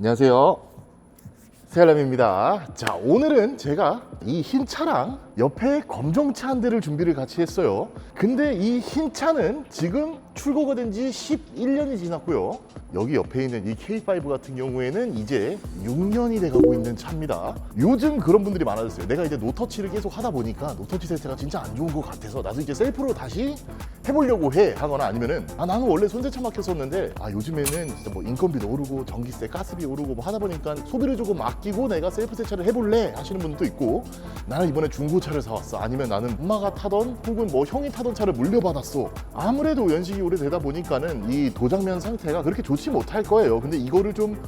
안녕하세요. 세알람입니다. 자, 오늘은 제가 이 흰 차랑 옆에 검정 차 한 대를 준비를 같이 했어요. 근데 이 흰 차는 지금 출고가 된 지 11년이 지났고요. 여기 옆에 있는 이 K5 같은 경우에는 이제 6년이 돼가고 있는 차입니다. 요즘 그런 분들이 많아졌어요. 내가 이제 노터치를 계속 하다 보니까 노터치 세차가 진짜 안 좋은 것 같아서 나도 이제 셀프로 다시 해보려고 해 하거나 아니면은 아 나는 원래 손세차 맡겼었는데 아 요즘에는 진짜 뭐 인건비도 오르고 전기세 가스비 오르고 뭐 하다 보니까 소비를 조금 아끼고 내가 셀프 세차를 해볼래 하시는 분도 있고 나는 이번에 중고차를 사왔어 아니면 나는 엄마가 타던 혹은 뭐 형이 타던 차를 물려받았어 아무래도 연식이 오래되다 보니까는 이 도장면 상태가 그렇게 좋지 못할 거예요. 근데 이거를 좀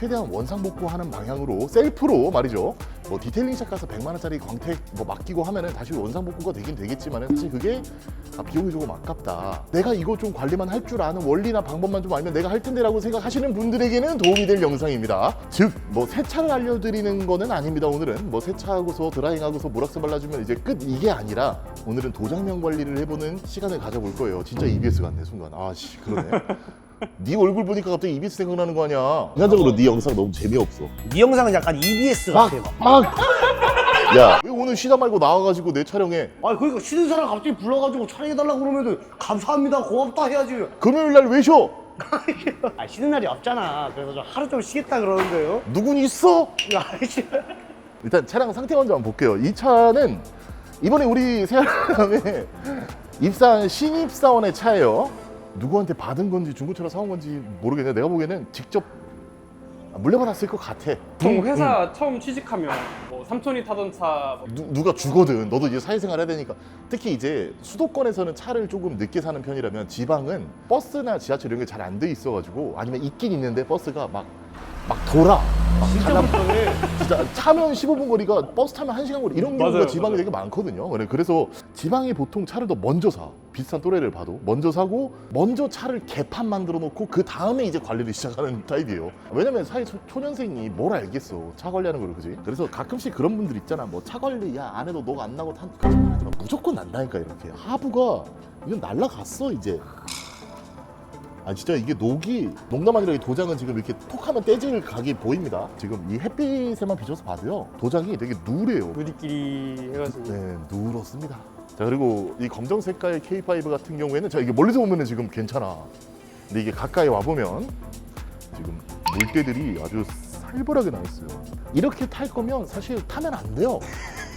최대한 원상복구하는 방향으로 셀프로 말이죠. 뭐 디테일링샵 가서 100만 원짜리 광택 뭐 맡기고 하면은 다시 원상복구가 되긴 되겠지만은 사실 그게 아, 비용이 조금 아깝다. 내가 이거 좀 관리만 할 줄 아는 원리나 방법만 좀 알면 내가 할 텐데 라고 생각하시는 분들에게는 도움이 될 영상입니다. 즉 뭐 세차를 알려드리는 거는 아닙니다. 오늘은 뭐 세차하고서 드라잉하고서 모락스 발라주면 이제 끝 이게 아니라 오늘은 도장면 관리를 해보는 시간을 가져볼 거예요. 진짜 EBS 같네 순간. 아씨 그러네. 네 얼굴 보니까 갑자기 EBS 생각나는 거 아니야? 인간적으로 네 영상 너무 재미없어. 네 영상은 약간 EBS 막, 같아. 막. 막. 야, 왜 오늘 쉬다 말고 나와가지고 내 촬영에 아 그러니까 쉬는 사람 갑자기 불러가지고 촬영해달라고 그러면은 감사합니다 고맙다 해야지. 금요일 날 왜 쉬어? 아 쉬는 날이 없잖아. 그래서 좀 하루 좀 쉬겠다 그러는데요. 누군 있어? 아이씨. 일단 차량 상태 먼저 한번 볼게요. 이 차는 이번에 우리 세알람에 입사한 신입사원의 차예요. 누구한테 받은 건지 중고차로 사온 건지 모르겠네. 내가 보기에는 직접 물려받았을 것 같아. 보통 회사 처음 취직하면 뭐 삼촌이 타던 차 뭐, 누, 누가 주거든. 너도 이제 사회생활 해야 되니까. 특히 이제 수도권에서는 차를 조금 늦게 사는 편이라면 지방은 버스나 지하철 이런 게 잘 안 돼 있어가지고 아니면 있긴 있는데 버스가 막, 막 돌아. 막 진짜 불편해. 진짜 차면 15분 거리가 버스 타면 1시간 거리 이런 경우가 맞아요, 지방에 맞아요. 되게 많거든요. 그래- 그래서 지방이 보통 차를 더 먼저 사. 비슷한 또래를 봐도 먼저 사고 먼저 차를 개판 만들어 놓고 그 다음에 이제 관리를 시작하는 타입이에요. 왜냐면 사회 초, 초년생이 뭘 알겠어. 차 관리하는 걸 그지? 그래서 가끔씩 그런 분들 있잖아. 뭐 차 관리 야 안 해도 너가 안 나고 탄 그런 하지 마. 무조건 난다니까 이렇게. 하부가 이건 날라갔어 이제. 아 진짜 이게 녹이 농담 아니라 이 도장은 지금 이렇게 톡 하면 떼질 각이 보입니다. 지금 이 햇빛에만 비춰서 봐도요 도장이 되게 누래요. 부디끼리 해가지고 네, 누렇습니다. 자 그리고 이 검정 색깔 K5 같은 경우에는 자 이게 멀리서 보면은 지금 괜찮아. 근데 이게 가까이 와 보면 지금 물때들이 아주 살벌하게 나 있어요. 이렇게 탈 거면 사실 타면 안 돼요.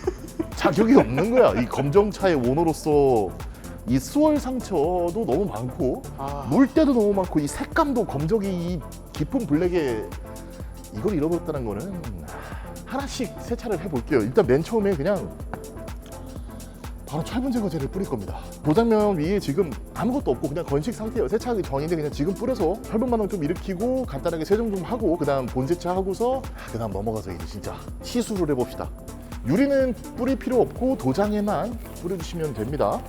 자격이 없는 거야. 이 검정차의 오너로서 이 수월 상처도 너무 많고 아, 물때도 너무 많고 이 색감도 검정이 이 깊은 블랙에 이걸 잃어버렸다는 거는 하나씩 세차를 해볼게요. 일단 맨 처음에 그냥 바로 철분 제거제를 뿌릴 겁니다. 도장면 위에 지금 아무것도 없고 그냥 건식 상태예요. 세차하기 전인데 그냥 지금 뿌려서 철분 반응 좀 일으키고 간단하게 세정 좀 하고 그다음 본 세차 하고서 그다음 넘어가서 이제 진짜 시술을 해봅시다. 유리는 뿌릴 필요 없고 도장에만 뿌려주시면 됩니다.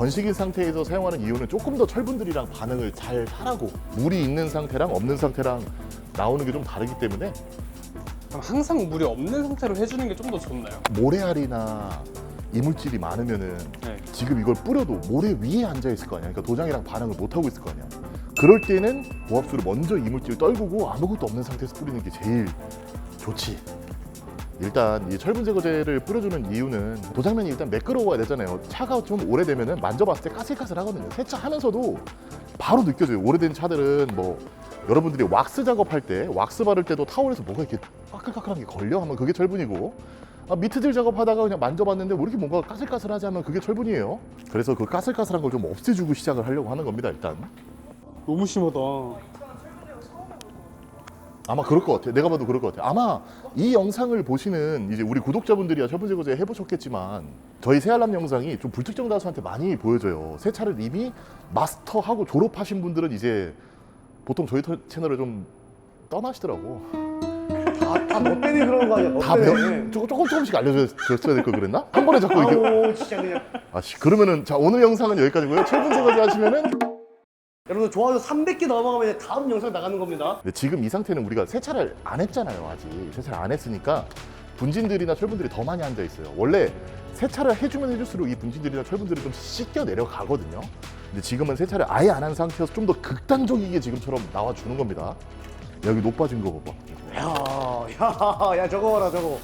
건식인 상태에서 사용하는 이유는 조금 더 철분들이랑 반응을 잘 하라고 물이 있는 상태랑 없는 상태랑 나오는 게 좀 다르기 때문에 그럼 항상 물이 없는 상태로 해주는 게 좀 더 좋나요? 모래알이나 이물질이 많으면은 네. 지금 이걸 뿌려도 모래 위에 앉아 있을 거 아니야. 그러니까 도장이랑 반응을 못 하고 있을 거 아니야. 그럴 때는 고압수를 먼저 이물질 떨구고 아무것도 없는 상태에서 뿌리는 게 제일 좋지. 일단 이 철분 제거제를 뿌려주는 이유는 도장면이 일단 매끄러워야 되잖아요. 차가 좀 오래되면은 만져봤을 때 까슬까슬하거든요. 세차하면서도 바로 느껴져요. 오래된 차들은 뭐 여러분들이 왁스 작업할 때 왁스 바를 때도 타월에서 뭐가 이렇게 까끌까끌한 게 걸려 하면 그게 철분이고 아, 미트질 작업하다가 그냥 만져봤는데 왜 이렇게 뭔가 까슬까슬하지 하면 그게 철분이에요. 그래서 그 까슬까슬한 걸 좀 없애주고 시작을 하려고 하는 겁니다. 일단 너무 심하다. 아마 그럴 것 같아요. 내가 봐도 그럴 것 같아요. 아마 이 영상을 보시는 이제 우리 구독자분들이야 철분 제거제 해보셨겠지만 저희 새알람 영상이 좀 불특정 다수한테 많이 보여져요. 새 차를 이미 마스터하고 졸업하신 분들은 이제 보통 저희 터- 채널을 좀 떠나시더라고. 다너 때문에 그런 거 아니야? 너 다. 몇, 조금, 조금 조금씩 알려줬어야 될 걸 그랬나? 한 번에 자꾸 이렇게. 아우 진짜 그냥. 아 씨 그러면은 자 오늘 영상은 여기까지고요. 철분 제거제 하시면은 여러분 좋아요 300개 넘어가면 다음 영상 나가는 겁니다. 근데 지금 이 상태는 우리가 세차를 안 했잖아요 아직 세차를 안 했으니까 분진들이나 철분들이 더 많이 앉아 있어요 원래 세차를 해주면 해줄수록 이 분진들이나 철분들이 좀 씻겨 내려가거든요 근데 지금은 세차를 아예 안 한 상태여서 좀 더 극단적이게 지금처럼 나와주는 겁니다 여기 높아진 거 봐봐. 야, 야, 야, 저거 봐라, 저거.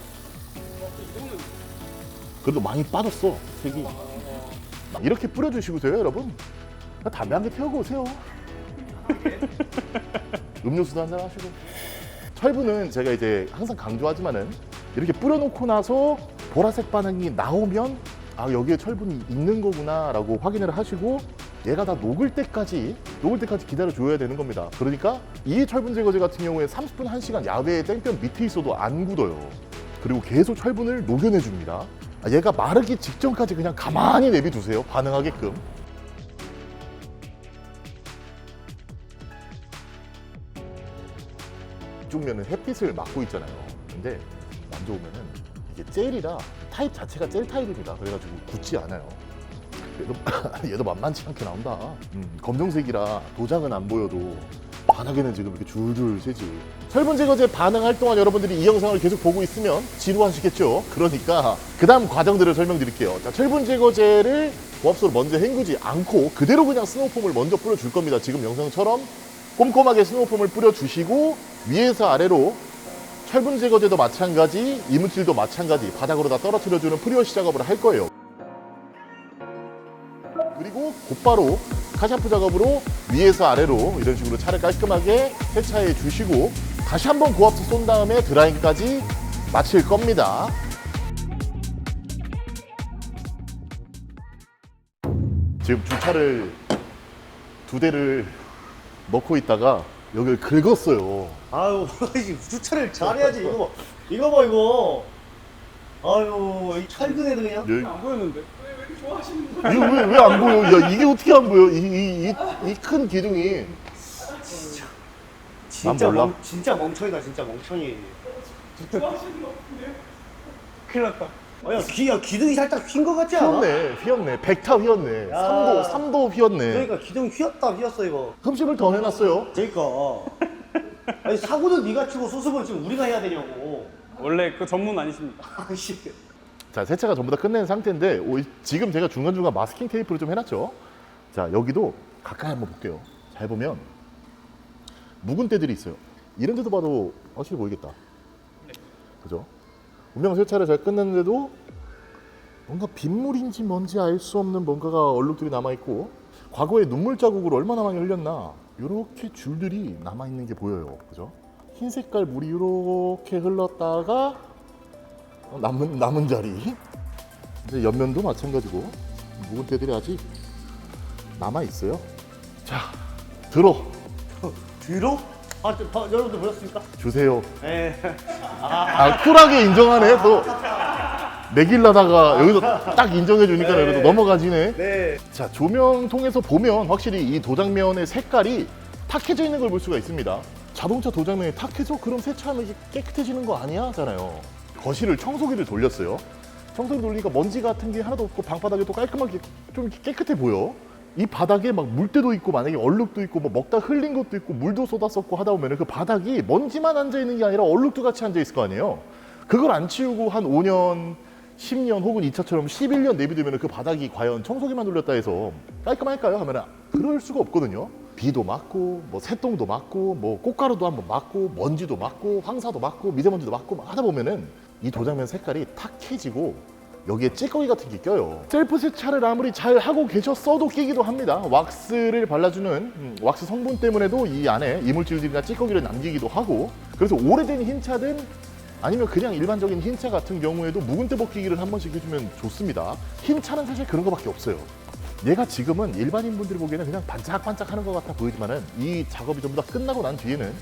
그래도 많이 빠졌어 색이. 이렇게 뿌려주시고세요 여러분. 담배 한개 피우고 오세요. 음료수도 한잔 하시고. 철분은 제가 이제 항상 강조하지만은 이렇게 뿌려놓고 나서 보라색 반응이 나오면 아 여기에 철분이 있는 거구나라고 확인을 하시고 얘가 다 녹을 때까지 녹을 때까지 기다려 줘야 되는 겁니다. 그러니까 이 철분 제거제 같은 경우에 30분 1시간 야외에 땡볕 밑에 있어도 안 굳어요. 그리고 계속 철분을 녹여내 줍니다. 아, 얘가 마르기 직전까지 그냥 가만히 내비두세요. 반응하게끔. 이쪽 면은 햇빛을 막고 있잖아요. 근데 만져보면은 이게 젤이라 타입 자체가 젤 타입입니다. 그래가지고 굳지 않아요. 얘도, 얘도 만만치 않게 나온다. 음, 검정색이라 도장은 안 보여도 바닥에는 지금 이렇게 줄줄 새지. 철분 제거제 반응할 동안 여러분들이 이 영상을 계속 보고 있으면 지루하시겠죠? 그러니까 그 다음 과정들을 설명드릴게요. 자, 철분 제거제를 고압수로 먼저 헹구지 않고 그대로 그냥 스노우폼을 먼저 뿌려줄 겁니다. 지금 영상처럼 꼼꼼하게 스노우폼을 뿌려주시고 위에서 아래로 철분 제거제도 마찬가지, 이물질도 마찬가지 바닥으로 다 떨어뜨려주는 프리워시 작업을 할 거예요. 그리고 곧바로 카샤프 작업으로 위에서 아래로 이런 식으로 차를 깔끔하게 세차해 주시고 다시 한번 고압수 쏜 다음에 드라잉까지 마칠 겁니다. 지금 주차를 두 대를 넣고 있다가 여기를 긁었어요. 아유, 이 주차를 잘해야지, 이거 봐. 이거 봐, 이거. 아유, 이 철근 애들 그냥. 여기- 안 보였는데 왜, 왜 이렇게 좋아하시는 거예요? 이거 왜 왜 안 보여? 야 이게 어떻게 안 보여? 이이큰 기둥이 진짜 몰라. 멍, 진짜 멍청이다, 진짜 멍청이. 좋아하시는 거 같은데? 큰일 났다 아, 야, 기, 야, 기둥이 살짝 휜거 같지 않아? 휘었네, 휘었네, 백타 휘었네, 야. 삼도 삼도 휘었네. 그러니까 기둥 휘었다, 휘었어, 이거. 흠집을 더 내놨어요. 그러니까. 아니, 사고는 네가 치고 수습은 지금 우리가 해야 되냐고. 원래 그 전문 아니십니까? 아씨. 자 세차가 전부 다 끝낸 상태인데 오, 지금 제가 중간 중간 마스킹 테이프를 좀 해놨죠. 자 여기도 가까이 한번 볼게요. 잘 보면 묵은 때들이 있어요. 이런 데도 봐도 확실히 보이겠다. 그죠? 분명 세차를 잘 끝냈는데도 뭔가 빗물인지 뭔지 알 수 없는 뭔가가 얼룩들이 남아 있고 과거에 눈물 자국을 얼마나 많이 흘렸나 이렇게 줄들이 남아 있는 게 보여요. 그죠? 흰 색깔 물이 이렇게 흘렀다가 어, 남은 남은 자리 이제 옆면도 마찬가지고 묵은 때들이 아직 남아 있어요. 자 들어 뒤로? 아, 저, 봐, 여러분들 보셨습니까? 주세요. 예. 아 쿨하게 인정하네 또 내길라다가 여기서 딱 인정해 주니까 네. 그래도 넘어가지네. 네. 자 조명 통해서 보면 확실히 이 도장면의 색깔이 탁해져 있는 걸 볼 수가 있습니다. 자동차 도장면이 탁해져 그럼 세차하면 깨끗해지는 거 아니야? 하잖아요. 거실을 청소기를 돌렸어요. 청소기 돌리니까 먼지 같은 게 하나도 없고 방바닥이 또 깔끔하게 좀 깨끗해 보여. 이 바닥에 막 물때도 있고 만약에 얼룩도 있고 뭐 먹다 흘린 것도 있고 물도 쏟았었고 하다 보면 그 바닥이 먼지만 앉아 있는 게 아니라 얼룩도 같이 앉아 있을 거 아니에요. 그걸 안 치우고 한 5년, 10년 혹은 2차처럼 11년 내비두면 그 바닥이 과연 청소기만 돌렸다 해서 깔끔할까요? 하면 그럴 수가 없거든요. 비도 맞고 뭐 새똥도 맞고 뭐 꽃가루도 한번 맞고 먼지도 맞고 황사도 맞고 미세먼지도 맞고 막 하다 보면은 이 도장면 색깔이 탁해지고 여기에 찌꺼기 같은 게 껴요. 셀프 세차를 아무리 잘 하고 계셨어도 끼기도 합니다. 왁스를 발라주는 음, 왁스 성분 때문에도 이 안에 이물질들이나 찌꺼기를 남기기도 하고 그래서 오래된 흰 차든 아니면 그냥 일반적인 흰차 같은 경우에도 묵은 때 벗기기를 한 번씩 해주면 좋습니다. 흰 차는 사실 그런 거밖에 없어요. 얘가 지금은 일반인 분들이 보기에는 그냥 반짝반짝 하는 것 같아 보이지만은 이 작업이 전부 다 끝나고 난 뒤에는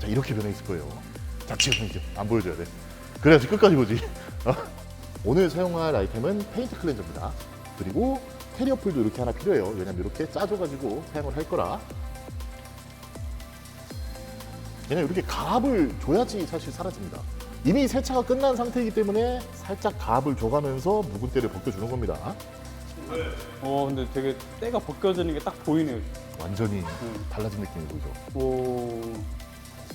자 이렇게 변해 있을 거예요. 자 지금 이제 안 보여줘야 돼. 그래야지 끝까지 보지. 어? 오늘 사용할 아이템은 페인트 클렌저입니다. 그리고 캐리어 풀도 이렇게 하나 필요해요. 왜냐면 이렇게 짜줘가지고 사용을 할 거라. 그냥 이렇게 가압을 줘야지 사실 사라집니다. 이미 세차가 끝난 상태이기 때문에 살짝 가압을 줘가면서 묵은 때를 벗겨주는 겁니다. 어 근데 되게 때가 벗겨지는 게 딱 보이네요 완전히 달라진 느낌이 보이죠. 오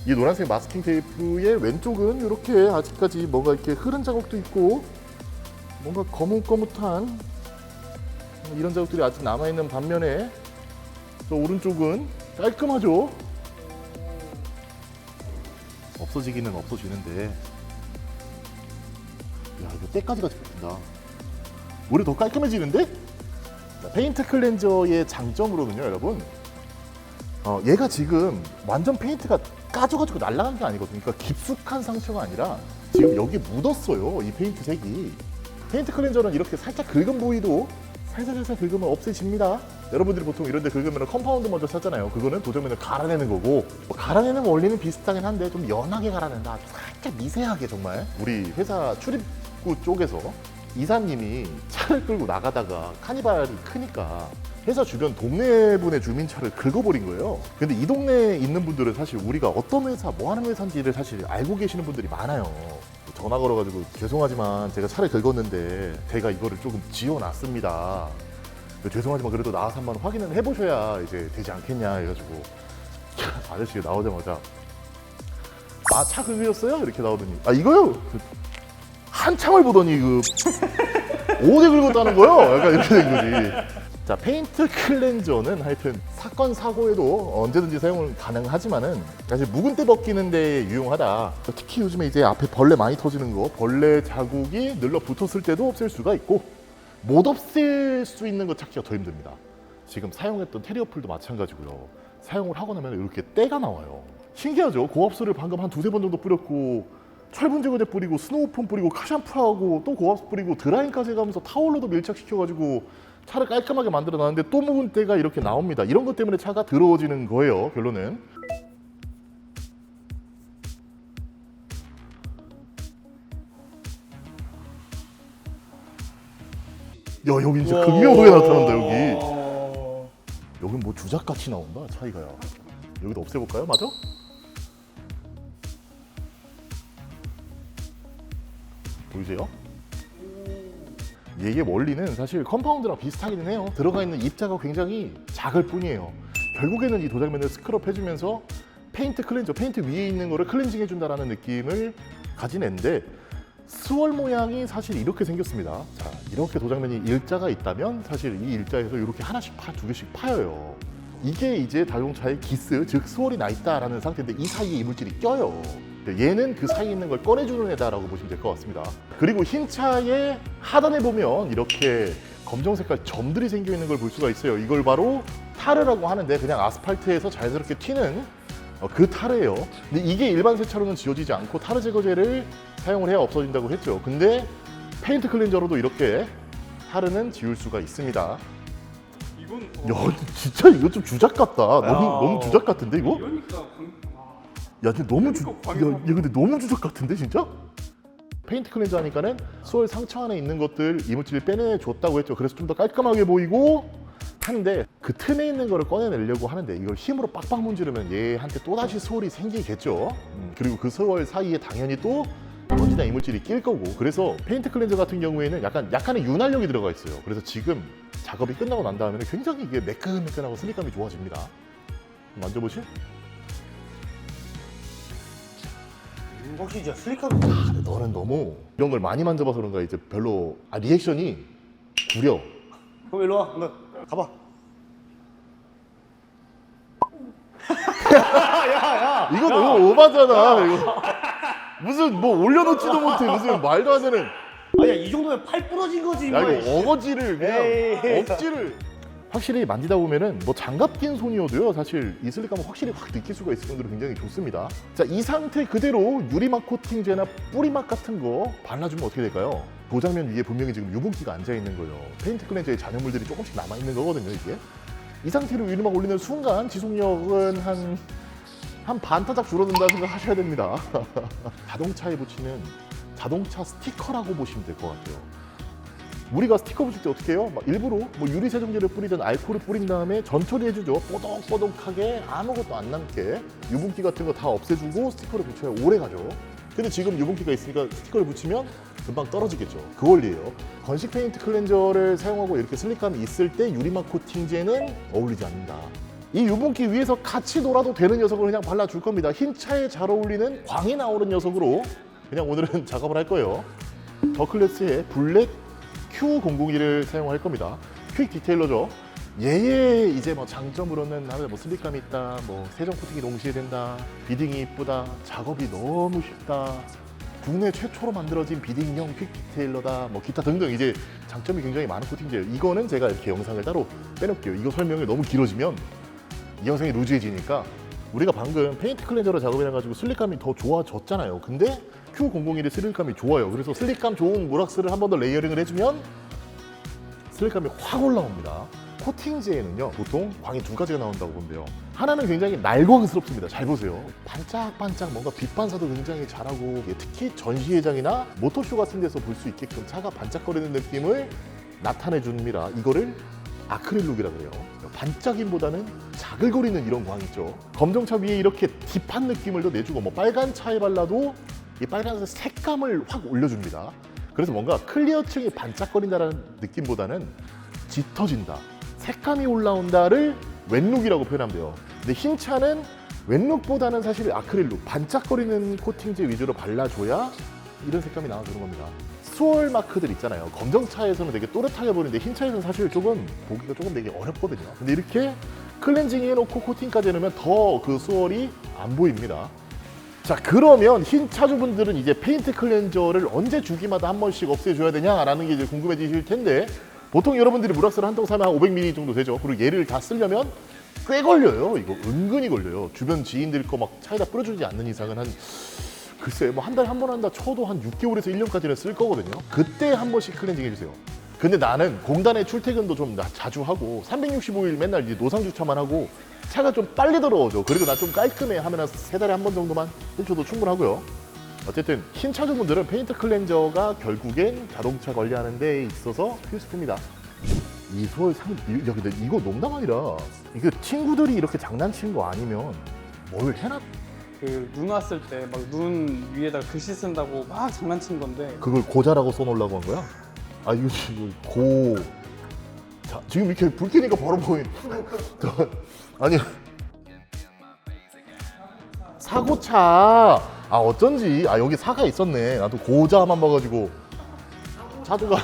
이 노란색 마스킹 테이프의 왼쪽은 이렇게 아직까지 뭔가 이렇게 흐른 자국도 있고 뭔가 거뭇거뭇한 이런 자국들이 아직 남아있는 반면에 저 오른쪽은 깔끔하죠. 없어지기는 없어지는데. 야 이거 때까지 같이 붙인다. 오히려 더 깔끔해지는데? 자, 페인트 클렌저의 장점으로는요 여러분. 어, 얘가 지금 완전 페인트가 까져가지고 날아간 게 아니거든요. 그러니까 깊숙한 상처가 아니라 지금 여기 묻었어요 이 페인트 색이 페인트 클렌저는 이렇게 살짝 긁은 부위도 살살살살 긁으면 없애집니다. 여러분들이 보통 이런 데 긁으면 컴파운드 먼저 찾잖아요. 그거는 도전면을 갈아내는 거고. 뭐 갈아내는 원리는 비슷하긴 한데 좀 연하게 갈아낸다. 살짝 미세하게 정말. 우리 회사 출입구 쪽에서 이사님이 차를 끌고 나가다가 카니발이 크니까 회사 주변 동네 분의 주민차를 긁어버린 거예요. 근데 이 동네에 있는 분들은 사실 우리가 어떤 회사, 뭐 하는 회사인지를 사실 알고 계시는 분들이 많아요. 전화 걸어가지고 죄송하지만 제가 차를 긁었는데 제가 이거를 조금 지어놨습니다. 죄송하지만 그래도 나와서 한번 확인을 해보셔야 이제 되지 않겠냐 해가지고 아저씨가 나오자마자 아 차 긁으셨어요? 이렇게 나오더니 아 이거요? 한참을 보더니 그 어디 긁었다는 거요? 약간 이렇게 된 거지. 자 페인트 클렌저는 하여튼 사건 사고에도 언제든지 사용을 가능하지만은 사실 묵은 때 벗기는 데 유용하다. 특히 요즘에 이제 앞에 벌레 많이 터지는 거 벌레 자국이 늘러 붙었을 때도 없앨 수가 있고 못 없앨 수 있는 거 찾기가 더 힘듭니다. 지금 사용했던 테리어풀도 마찬가지고요. 사용을 하고 나면 이렇게 때가 나와요. 신기하죠? 고압수를 방금 한 두세 번 정도 뿌렸고 철분 제거제 뿌리고 스노우폼 뿌리고 카샴푸하고 또 고압수 뿌리고 드라잉까지 해가면서 타월로도 밀착시켜가지고 차를 깔끔하게 만들어 놨는데 또 묵은 때가 이렇게 나옵니다. 이런 것 때문에 차가 더러워지는 거예요. 결론은. 야 여기 진짜 극명하게 나타난다 여기. 어... 여긴 뭐 주작같이 나온다 차이가 야. 여기도 없애볼까요? 맞아? 보이세요? 이게 원리는 사실 컴파운드랑 비슷하기는 해요. 들어가 있는 입자가 굉장히 작을 뿐이에요. 결국에는 이 도장면을 스크럽 해주면서 페인트 클렌저, 페인트 위에 있는 거를 클렌징 해준다라는 느낌을 가지는데 스월 모양이 사실 이렇게 생겼습니다. 자, 이렇게 도장면이 일자가 있다면 사실 이 일자에서 이렇게 하나씩 파, 두 개씩 파여요. 이게 이제 자동차의 기스, 즉 스월이 나 있다라는 상태인데 이 사이에 이물질이 껴요. 얘는 그 사이에 있는 걸 꺼내주는 애다라고 보시면 될 것 같습니다. 그리고 흰 차의 하단에 보면 이렇게 검정 색깔 점들이 생겨 있는 걸 볼 수가 있어요. 이걸 바로 타르라고 하는데 그냥 아스팔트에서 자연스럽게 튀는 어, 그 타르예요. 근데 이게 일반 세차로는 지워지지 않고 타르 제거제를 사용을 해야 없어진다고 했죠. 근데 페인트 클렌저로도 이렇게 타르는 지울 수가 있습니다. 이건 야, 진짜 이거 좀 주작 같다. 너무 야. 너무 주작 같은데 이거? 이러니까 강... 아, 야, 근데 너무 주, 야, 야, 근데 너무 주작 같은데 진짜? 페인트 클렌저 하니까는 소울 상처 안에 있는 것들 이물질을 빼내줬다고 했죠. 그래서 좀 더 깔끔하게 보이고 하는데 그 틈에 있는 거를 꺼내내려고 하는데 이걸 힘으로 빡빡 문지르면 얘한테 또다시 소울이 생기겠죠. 음, 그리고 그 소울 사이에 당연히 또 먼지나 이물질이 낄 거고 그래서 페인트 클렌저 같은 경우에는 약간 약간의 윤활력이 들어가 있어요. 그래서 지금 작업이 끝나고 난 다음에는 굉장히 이게 매끈매끈하고 스닉감이 좋아집니다. 만져보실? 음, 확실히 진짜 슬릭함이 근데 너는 너무 이런 걸 많이 만져봐서 그런가 이제 별로 아 리액션이 구려. 그럼 일로 와 너, 가봐 이거 너무 오바잖아. 이거 무슨 뭐 올려놓지도 못해 무슨 말도 안 되는. 아니야 이 정도면 팔 부러진 거지 야 뭐. 이거 어거지를 그냥 에이. 억지를. 확실히 만지다 보면은 뭐 장갑 낀 손이어도요 사실 이 슬릭감은 확실히 확 느낄 수가 있을 정도로 굉장히 좋습니다. 자 이 상태 그대로 유리막 코팅제나 뿌리막 같은 거 발라주면 어떻게 될까요? 도장면 위에 분명히 지금 유분기가 앉아 있는 거예요. 페인트 클렌저의 잔여물들이 조금씩 남아 있는 거거든요 이게. 이 상태로 유리막 올리는 순간 지속력은 한 한 반타작 줄어든다 생각하셔야 됩니다. 자동차에 붙이는 자동차 스티커라고 보시면 될 것 같아요. 우리가 스티커 붙일 때 어떻게 해요? 막 일부러 뭐 유리 세정제를 뿌리든 알코올을 뿌린 다음에 전처리 해주죠. 뽀독뽀독하게 아무것도 안 남게 유분기 같은 거 다 없애주고 스티커를 붙여야 오래 가죠. 근데 지금 유분기가 있으니까 스티커를 붙이면 금방 떨어지겠죠. 그 원리예요. 건식 페인트 클렌저를 사용하고 이렇게 슬릭감이 있을 때 유리막 코팅제는 어울리지 않는다. 이 유분기 위에서 같이 놀아도 되는 녀석을 그냥 발라줄 겁니다. 흰 차에 잘 어울리는 광이 나오는 녀석으로 그냥 오늘은 작업을 할 거예요. 더 클래스의 블랙 Q001을 사용할 겁니다. 퀵 디테일러죠. 얘의 이제 뭐 장점으로는 하면 뭐 슬립감이 있다, 뭐 세정 코팅이 동시에 된다, 비딩이 이쁘다, 작업이 너무 쉽다, 국내 최초로 만들어진 비딩형 퀵 디테일러다, 뭐 기타 등등 이제 장점이 굉장히 많은 코팅제예요. 이거는 제가 이렇게 영상을 따로 빼놓을게요. 이거 설명이 너무 길어지면 이 영상이 루즈해지니까 우리가 방금 페인트 클렌저로 작업해가지고 슬립감이 더 좋아졌잖아요. 근데 Q001의 슬립감이 좋아요. 그래서 슬립감 좋은 모락스를 한 번 더 레이어링을 해주면 슬립감이 확 올라옵니다. 코팅제에는요 보통 광이 두 가지가 나온다고 보는데요. 하나는 굉장히 날광스럽습니다. 잘 보세요. 반짝반짝 뭔가 빛 반사도 굉장히 잘하고 특히 전시회장이나 모터쇼 같은 데서 볼 수 있게끔 차가 반짝거리는 느낌을 나타내 줍니다. 이거를 아크릴룩이라고 해요. 반짝임보다는 자글거리는 이런 광 있죠. 검정차 위에 이렇게 딥한 느낌을 더 내주고 뭐 빨간 차에 발라도 이 빨간색 색감을 확 올려줍니다 그래서 뭔가 클리어층이 반짝거린다는 느낌보다는 짙어진다. 색감이 올라온다를 웬룩이라고 표현하면 돼요. 근데 흰 차는 웬룩보다는 사실 아크릴룩, 반짝거리는 코팅제 위주로 발라줘야 이런 색감이 나와주는 겁니다. 수월 마크들 있잖아요. 검정차에서는 되게 또렷하게 보이는데 흰 차에서는 사실 조금 보기가 조금 되게 어렵거든요. 근데 이렇게 클렌징 해놓고 코팅까지 해놓으면 더 그 수월이 안 보입니다. 자 그러면 흰 차주분들은 이제 페인트 클렌저를 언제 주기마다 한 번씩 없애줘야 되냐라는 게 이제 궁금해지실 텐데 보통 여러분들이 물왁스를 한통 사면 한 500ml 정도 되죠. 그리고 얘를 다 쓰려면 꽤 걸려요. 이거 은근히 걸려요. 주변 지인들 거 막 차에다 뿌려주지 않는 이상은 한 글쎄 뭐 한 달에 한 번 한다 쳐도 한 6개월에서 1년까지는 쓸 거거든요. 그때 한 번씩 클렌징 해주세요 근데 나는 공단에 출퇴근도 좀 나- 자주 하고 365일 맨날 이제 노상 주차만 하고 차가 좀 빨리 더러워져 그리고 나 좀 깔끔해 하면 세 달에 한 번 정도만 해줘도 충분하고요. 어쨌든 흰 차주분들은 페인트 클렌저가 결국엔 자동차 관리하는 데 있어서 필수품이다. 이 소월 상, 이- 야 근데 이거 농담 아니라 이게 친구들이 이렇게 장난치는 거 아니면 뭘 해놨 그 눈 왔을 때 막 눈 위에다 글씨 쓴다고 막 장난친 건데 그걸 고자라고 써놓으려고 한 거야? 아 이거 지금 고. 자, 지금 이렇게 불 켜니까 바로 보인 저, 아니. 사고차. 아 어쩐지. 아 여기 사가 있었네. 나도 고자만 봐가지고. 차주가.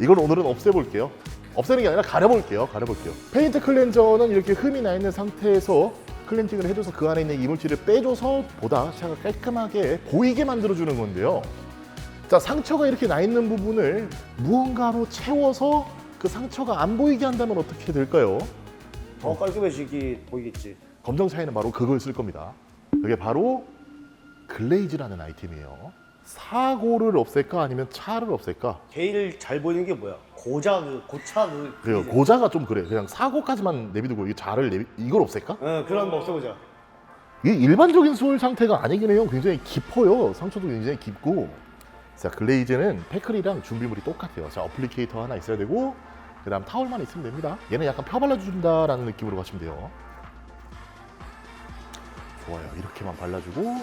이걸 오늘은 없애볼게요. 없애는 게 아니라 가려볼게요. 가려볼게요. 페인트 클렌저는 이렇게 흠이 나 있는 상태에서 클렌징을 해줘서 그 안에 있는 이물질을 빼줘서 보다 차가 깔끔하게 보이게 만들어주는 건데요 자 상처가 이렇게 나 있는 부분을 무언가로 채워서 그 상처가 안 보이게 한다면 어떻게 될까요? 더 깔끔해지기 보이겠지. 검정 차에는 바로 그걸 쓸 겁니다. 그게 바로 글레이즈라는 아이템이에요. 사고를 없앨까 아니면 차를 없앨까? 제일 잘 보이는 게 뭐야? 고자 그 고차 그. 그래요. 고자가 좀 그래. 그냥 사고까지만 내비두고 이 자를 내비 이걸 없앨까? 응 그런 거 없애보자. 이게 일반적인 수월 상태가 아니긴 해요. 굉장히 깊어요. 상처도 굉장히 깊고. 자, 글레이즈는 패클이랑 준비물이 똑같아요. 자, 어플리케이터 하나 있어야 되고, 그 다음 타월만 있으면 됩니다. 얘는 약간 펴 발라준다라는 느낌으로 가시면 돼요. 좋아요. 이렇게만 발라주고.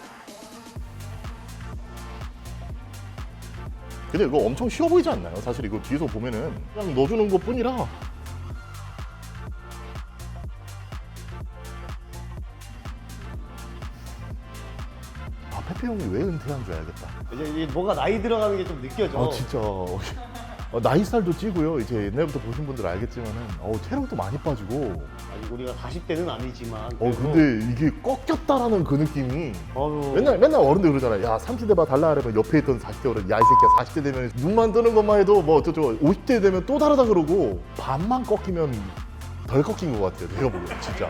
근데 이거 엄청 쉬워 보이지 않나요? 사실 이거 뒤에서 보면은 그냥 넣어주는 것 뿐이라 형이 왜 은퇴한 줄 알겠다. 이제 이게 뭐가 나이 들어가는 게 좀 느껴져. 아 진짜 어, 나이 살도 찌고요. 이제 옛날부터 보신 분들 알겠지만은 어, 체력도 많이 빠지고. 아니, 우리가 40대는 아니지만. 어 그래도- 근데 이게 꺾였다라는 그 느낌이 어휴. 맨날 맨날 어른들 그러잖아요. 야 30대 봐 달라 그러면 옆에 있던 40대 어른 야이 새끼야 40대 되면 눈만 뜨는 것만 해도 뭐 어쩌고 50대 되면 또 다르다 그러고 반만 꺾이면 덜 꺾인 것 같아요. 내가 보기엔 진짜.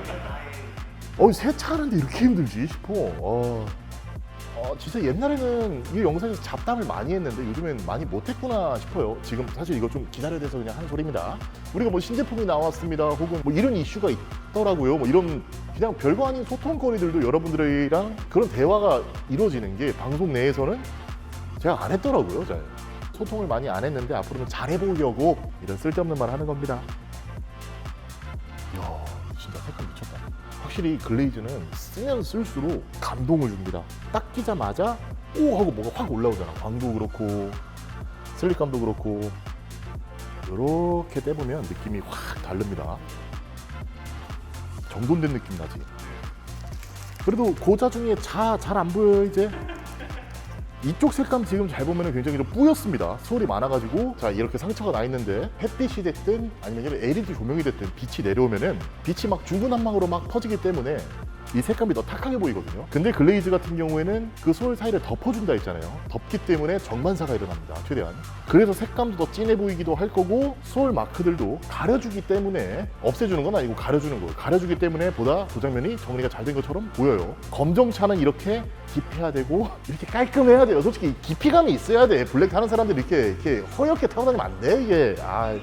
어 세차 하는데 이렇게 힘들지 싶어. 어. 어, 진짜 옛날에는 이 영상에서 잡담을 많이 했는데 요즘엔 많이 못했구나 싶어요. 지금 사실 이거 좀 기다려야 돼서 그냥 하는 소리입니다. 우리가 뭐 신제품이 나왔습니다. 혹은 뭐 이런 이슈가 있더라고요. 뭐 이런 그냥 별거 아닌 소통거리들도 여러분들이랑 그런 대화가 이루어지는 게 방송 내에서는 제가 안 했더라고요. 잘. 소통을 많이 안 했는데 앞으로는 잘해보려고 이런 쓸데없는 말 하는 겁니다. 확실히 글레이즈는 쓰면 쓸수록 감동을 줍니다. 딱 끼자마자 오 하고 뭐가 확 올라오잖아. 광도 그렇고 슬립감도 그렇고 이렇게 떼보면 느낌이 확 다릅니다. 정돈된 느낌 나지. 그래도 고자 중에 자 잘 안 보여 이제 이쪽 색감 지금 잘 보면 굉장히 좀 뿌였습니다. 소울이 많아가지고 자 이렇게 상처가 나 있는데 햇빛이 됐든 아니면 LED 조명이 됐든 빛이 내려오면은 빛이 막 중구난방으로 막 퍼지기 때문에 이 색감이 더 탁하게 보이거든요. 근데 글레이즈 같은 경우에는 그 소울 사이를 덮어준다 했잖아요. 덮기 때문에 정반사가 일어납니다. 최대한. 그래서 색감도 더 진해 보이기도 할 거고 소울 마크들도 가려주기 때문에 없애주는 건 아니고 가려주는 거예요. 가려주기 때문에 보다 도장면이 정리가 잘 된 것처럼 보여요. 검정차는 이렇게 깊해야 되고 이렇게 깔끔해야 돼요. 솔직히 깊이감이 있어야 돼. 블랙 타는 사람들이 이렇게 이렇게 허옇게 타고 다니면 안 돼. 이게 아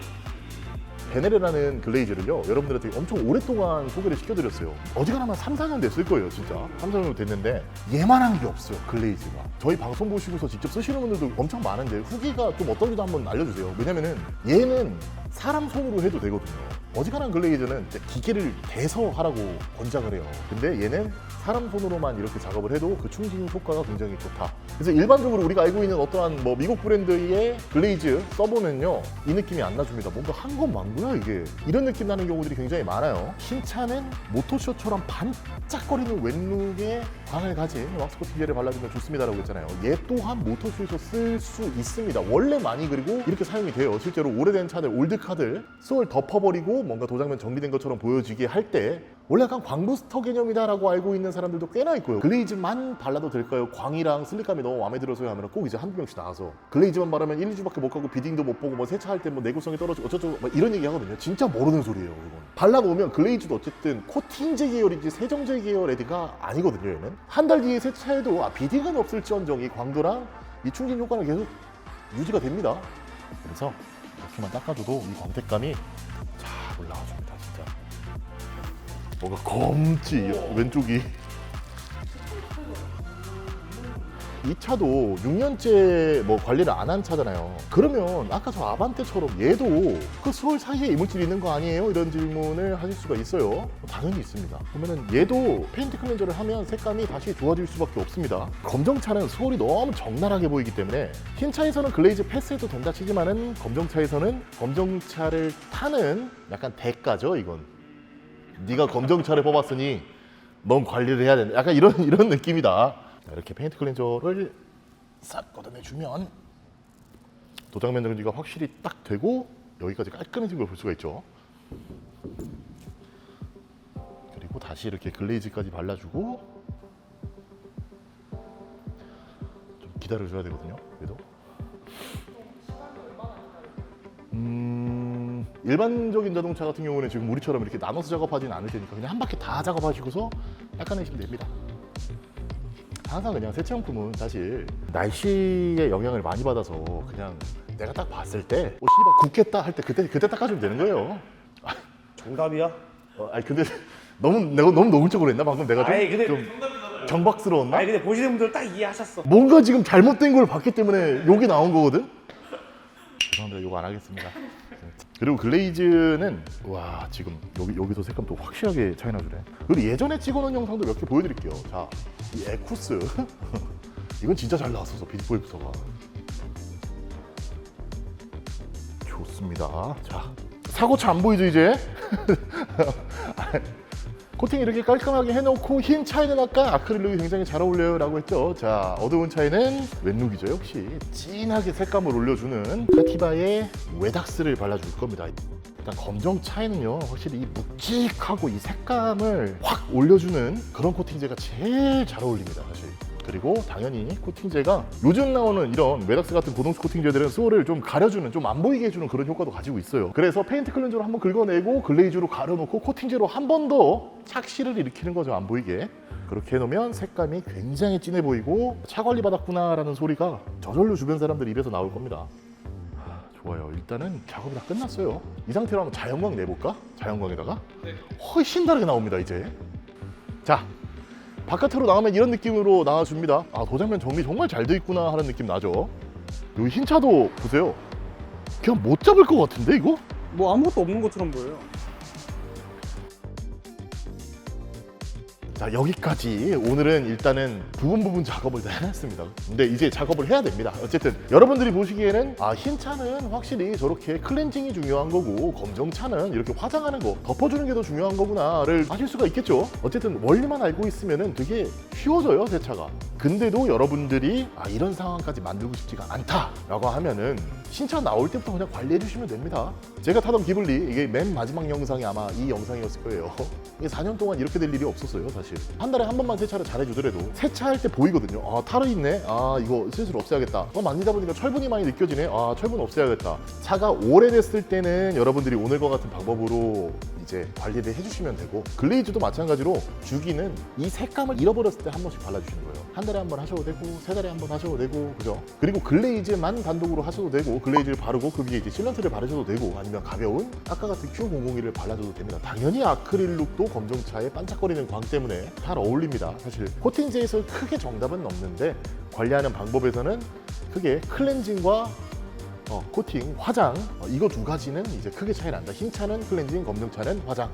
베네레라는 글레이즈를요 여러분들한테 엄청 오랫동안 소개를 시켜드렸어요. 어지간하면 3, 4년 됐을 거예요 진짜. 3, 4년 됐는데 얘만한 게 없어요 글레이즈가. 저희 방송 보시고서 직접 쓰시는 분들도 엄청 많은데 후기가 좀 어떤지도 한번 알려주세요. 왜냐면은 얘는 사람 손으로 해도 되거든요. 어지간한 글레이즈는 기계를 대서 하라고 권장을 해요. 근데 얘는 사람 손으로만 이렇게 작업을 해도 그 충진 효과가 굉장히 좋다. 그래서 일반적으로 우리가 알고 있는 어떠한 뭐 미국 브랜드의 글레이즈 써보면요 이 느낌이 안 나줍니다. 뭔가 한건 많구나 이게. 이런 느낌 나는 경우들이 굉장히 많아요. 흰 차는 모토쇼처럼 반짝거리는 왼룩의 광을 가진 왁스 코팅제를 발라주면 좋습니다라고 했잖아요. 얘 또한 모토쇼에서 쓸 수 있습니다. 원래 많이 그리고 이렇게 사용이 돼요. 실제로 오래된 차들 올드카 들 소울 덮어버리고 뭔가 도장면 정리된 것처럼 보여지게 할 때 원래 약간 광부스터 개념이다라고 알고 있는 사람들도 꽤나 있고요. 글레이즈만 발라도 될까요? 광이랑 슬릭감이 너무 마음에 들어서요 하면 꼭 이제 한두 명씩 나와서 글레이즈만 바르면 1, 2주밖에 못 가고 비딩도 못 보고 뭐 세차할 때 뭐 내구성이 떨어지고 어쩌고 막 이런 얘기 하거든요. 진짜 모르는 소리예요, 이건. 발라보면 글레이즈도 어쨌든 코팅제 계열이지 세정제 계열 애드가 아니거든요, 얘는. 한 달 뒤에 세차해도 아, 비딩은 없을지언정 이 광도랑 이 충진 효과는 계속 유지가 됩니다. 그래서 이렇게만 닦아줘도 이 광택감이 잘 올라와줍니다, 진짜. 뭔가 검지 왼쪽이 이 차도 6년째 뭐 관리를 안 한 차잖아요. 그러면 아까 저 아반떼처럼 얘도 그 수월 사이에 이물질이 있는 거 아니에요? 이런 질문을 하실 수가 있어요. 당연히 있습니다. 그러면은 얘도 페인트 클렌저를 하면 색감이 다시 좋아질 수밖에 없습니다. 검정차는 수월이 너무 적나라하게 보이기 때문에 흰 차에서는 글레이즈 패스해도 된다 치지만은 검정차에서는 검정차를 타는 약간 대가죠, 이건. 네가 검정차를 뽑았으니 넌 관리를 해야 된다. 약간 이런 이런 느낌이다. 자, 이렇게 페인트 클렌저를 싹 걷어내주면 도장면 정리가 확실히 딱 되고 여기까지 깔끔해진 걸 볼 수가 있죠. 그리고 다시 이렇게 글레이즈까지 발라주고 좀 기다려줘야 되거든요. 그래도 음, 일반적인 자동차 같은 경우는 지금 우리처럼 이렇게 나눠서 작업하지는 않을 테니까 그냥 한 바퀴 다 작업하시고서 닦아내시면 됩니다. 항상 그냥 세차용품은 사실 날씨의 영향을 많이 받아서 그냥 내가 딱 봤을 때 어, 씨발 굳겠다 할 때 그때 그때 닦아주면 되는 거예요. 정답이야? 어, 아니 근데 너무 내가 너무 노골적으로 했나 방금 내가 좀, 아이, 근데- 좀 경박스러웠나? 아니 근데 보시는 분들 딱 이해하셨어. 뭔가 지금 잘못된 걸 봤기 때문에 욕이 나온 거거든. 죄송합니다. 욕 안 하겠습니다. 그리고 글레이즈는 와 지금 여기 여기서 색감 또 확실하게 차이 나 주네. 그리고 예전에 찍어놓은 영상도 몇 개 보여드릴게요. 자, 이 에쿠스 이건 진짜 잘 나왔었어 비트포이 부서가. 좋습니다. 자, 사고차 안 보이죠 이제? 코팅 이렇게 깔끔하게 해놓고 흰 차에는 아까 아크릴룩이 굉장히 잘 어울려요 라고 했죠. 자 어두운 차에는 왼룩이죠. 역시 진하게 색감을 올려주는 카티바의 웨닥스를 발라줄 겁니다. 일단 검정 차에는요 확실히 이 묵직하고 이 색감을 확 올려주는 그런 코팅제가 제일 잘 어울립니다 사실 그리고 당연히 코팅제가 요즘 나오는 이런 웨닥스 같은 고동수 코팅제들은 소울을 좀 가려주는 좀 안 보이게 해주는 그런 효과도 가지고 있어요. 그래서 페인트 클렌저로 한번 긁어내고 글레이즈로 가려놓고 코팅제로 한 번 더 착시를 일으키는 거죠 안 보이게. 그렇게 해놓으면 색감이 굉장히 진해 보이고 차 관리 받았구나 라는 소리가 저절로 주변 사람들 입에서 나올 겁니다. 아, 좋아요. 일단은 작업이 다 끝났어요. 이 상태로 한번 자연광 내볼까? 자연광에다가? 훨씬 다르게 나옵니다 이제. 자 바깥으로 나오면 이런 느낌으로 나와줍니다. 아 도장면 정리 정말 잘 돼 있구나 하는 느낌 나죠. 여기 흰 차도 보세요. 그냥 못 잡을 것 같은데 이거? 뭐 아무것도 없는 것처럼 보여요. 자 여기까지. 오늘은 일단은 부분 부분 작업을 다 해놨습니다. 근데 이제 작업을 해야 됩니다. 어쨌든 여러분들이 보시기에는 아 흰 차는 확실히 저렇게 클렌징이 중요한 거고 검정 차는 이렇게 화장하는 거 덮어주는 게 더 중요한 거구나를 아실 수가 있겠죠? 어쨌든 원리만 알고 있으면은 되게 쉬워져요 세차가. 근데도 여러분들이 아 이런 상황까지 만들고 싶지가 않다라고 하면은 신차 나올 때부터 그냥 관리해 주시면 됩니다. 제가 타던 기블리 이게 맨 마지막 영상이 아마 이 영상이었을 거예요. 이게 4년 동안 이렇게 될 일이 없었어요 사실. 한 달에 한 번만 세차를 잘 해주더라도 세차할 때 보이거든요. 아 타르 있네. 아 이거 슬슬 없애야겠다. 어 만지다 보니까 철분이 많이 느껴지네. 아 철분 없애야겠다. 차가 오래됐을 때는 여러분들이 오늘과 같은 방법으로 이제 관리를 해주시면 되고 글레이즈도 마찬가지로 주기는 이 색감을 잃어버렸을 때 한 번씩 발라주시는 거예요. 한 달에 한 번 하셔도 되고 세 달에 한 번 하셔도 되고 그죠? 그리고 글레이즈만 단독으로 하셔도 되고 글레이즈를 바르고 그 위에 이제 실런트를 바르셔도 되고 아니면 가벼운 아까 같은 Q001을 발라줘도 됩니다. 당연히 아크릴 룩도 검정차에 반짝거리는 광 때문에 잘 어울립니다 사실. 코팅제에서 크게 정답은 없는데 관리하는 방법에서는 크게 클렌징과 어, 코팅, 화장 어, 이거 두 가지는 이제 크게 차이 난다. 흰 차는 클렌징, 검정 차는 화장.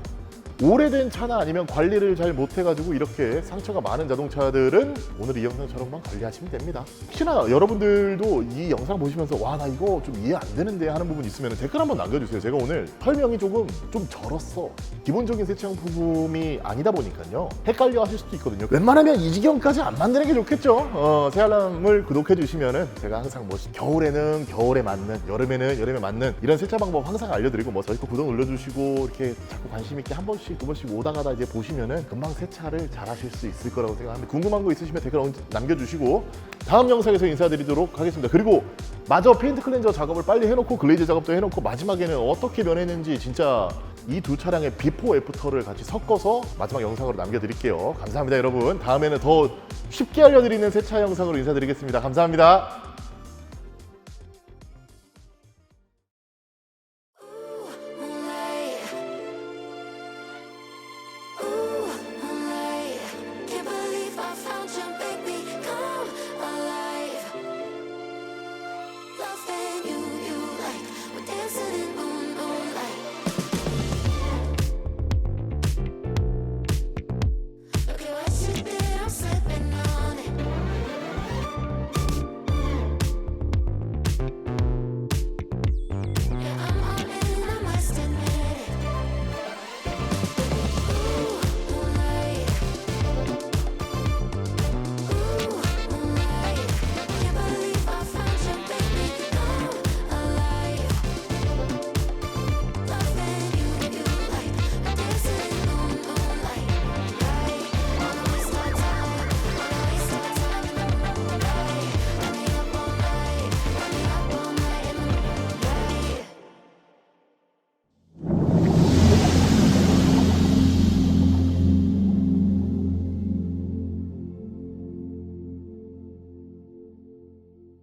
오래된 차나 아니면 관리를 잘 못해가지고 이렇게 상처가 많은 자동차들은 오늘 이 영상처럼만 관리하시면 됩니다. 혹시나 여러분들도 이 영상 보시면서 와 나 이거 좀 이해 안 되는데 하는 부분 있으면 댓글 한번 남겨주세요. 제가 오늘 설명이 조금 좀 절었어. 기본적인 세차용품이 아니다 보니까요. 헷갈려 하실 수도 있거든요. 웬만하면 이 지경까지 안 만드는 게 좋겠죠. 어, 새 알람을 구독해 주시면은 제가 항상 뭐 겨울에는 겨울에 맞는, 여름에는 여름에 맞는 이런 세차 방법 항상 알려드리고 뭐 저희 거 구독 눌러주시고 이렇게 자꾸 관심 있게 한 번씩 두 번씩 오다 가다 이제 보시면은 금방 세차를 잘 하실 수 있을 거라고 생각합니다. 궁금한 거 있으시면 댓글 남겨주시고 다음 영상에서 인사드리도록 하겠습니다. 그리고 마저 페인트 클렌저 작업을 빨리 해놓고 글레이즈 작업도 해놓고 마지막에는 어떻게 변했는지 진짜 이 두 차량의 비포 애프터를 같이 섞어서 마지막 영상으로 남겨드릴게요. 감사합니다, 여러분. 다음에는 더 쉽게 알려드리는 세차 영상으로 인사드리겠습니다. 감사합니다.